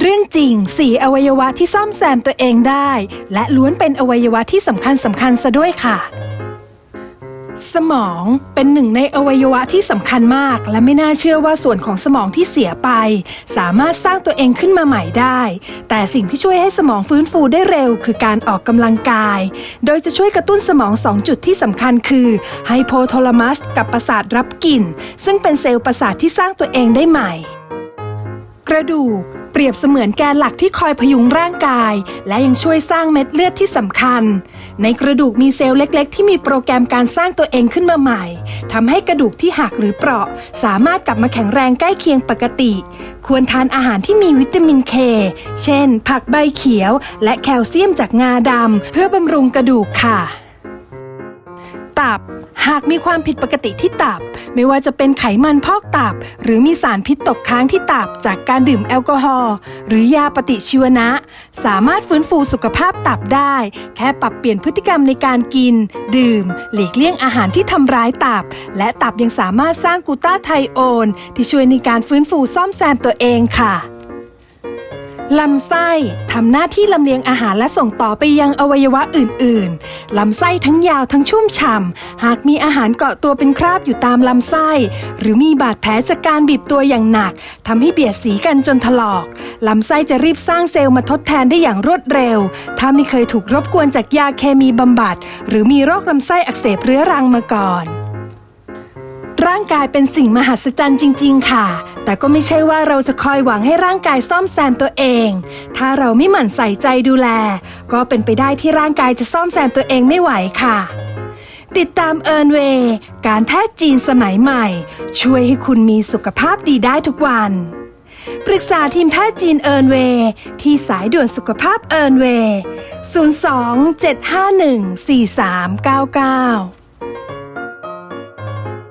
เรื่องจริง 4 อวัยวะที่ซ่อมแซมตัวเองได้ และล้วนเป็นอวัยวะที่สำคัญสำคัญซะด้วยค่ะ สมองเป็นหนึ่งในอวัยวะที่สำคัญมาก และไม่น่าเชื่อว่าส่วนของสมองที่เสียไป สามารถสร้างตัวเองขึ้นมาใหม่ได้ แต่สิ่งที่ช่วยให้สมองฟื้นฟูได้เร็ว คือการออกกำลังกาย โดยจะช่วยกระตุ้นสมอง2จุดที่สำคัญคือไฮโพโทลามัสกับประสาทรับกลิ่น ซึ่งเป็นเซลล์ประสาทที่สร้างตัวเองได้ใหม่ กระดูก เปรียบเสมือนแกนหลักที่คอยพยุงร่างกาย และยังช่วยสร้างเม็ดเลือดที่สำคัญ ในกระดูกมีเซลล์เล็ก ๆ ที่มีโปรแกรมการสร้างตัวเองขึ้นมาใหม่ทำให้กระดูกที่หักหรือเปราะ สามารถกลับมาแข็งแรงใกล้เคียงปกติ ควรทานอาหารที่มีวิตามินเคเช่น ผักใบเขียว และแคลเซียมจากงาดำเพื่อบำรุงกระดูกค่ะ ตับ หากมีความผิดปกติที่ตับ ไม่ว่าจะเป็นไขมันพอกตับ หรือมีสารพิษตกค้างที่ตับจากการดื่มแอลกอฮอล์หรือยาปฏิชีวนะ สามารถฟื้นฟูสุขภาพตับได้ แค่ปรับเปลี่ยนพฤติกรรมในการกิน ดื่ม หลีกเลี่ยงอาหารที่ทำร้ายตับ และตับยังสามารถสร้างกูต้าไทโอน ที่ช่วยในการฟื้นฟูซ่อมแซมตัวเองค่ะ ลำไส้ทำหน้าที่ลำเลียงอาหารและส่งต่อไปยังอวัยวะอื่น ๆ ลำไส้ทั้งยาวทั้งชุ่มฉ่ำ หากมีอาหารเกาะตัวเป็นคราบอยู่ตามลำไส้ หรือมีบาดแผลจากการบีบตัวอย่างหนักทำให้เบียดสีกันจนถลอก ลำไส้จะรีบสร้างเซลล์มาทดแทนได้อย่างรวดเร็ว ถ้าไม่เคยถูกรบกวนจากยาเคมีบำบัด หรือมีโรคลำไส้อักเสบเรื้อรังมาก่อนร่างกายเป็นสิ่งมหัศจรรย์จริง ๆ ค่ะ แต่ก็ไม่ใช่ว่าเราจะคอยหวังให้ร่างกายซ่อมแซมตัวเอง ถ้าเราไม่หมั่นใส่ใจดูแล ก็เป็นไปได้ที่ร่างกายจะซ่อมแซมตัวเองไม่ไหวค่ะ ติดตามเอิร์นเวย์การแพทย์จีนสมัยใหม่ ช่วยให้คุณมีสุขภาพดีได้ทุกวัน ปรึกษาทีมแพทย์จีนเอิร์นเวย์ที่สายด่วนสุขภาพเอิร์นเวย์ 02 751 4399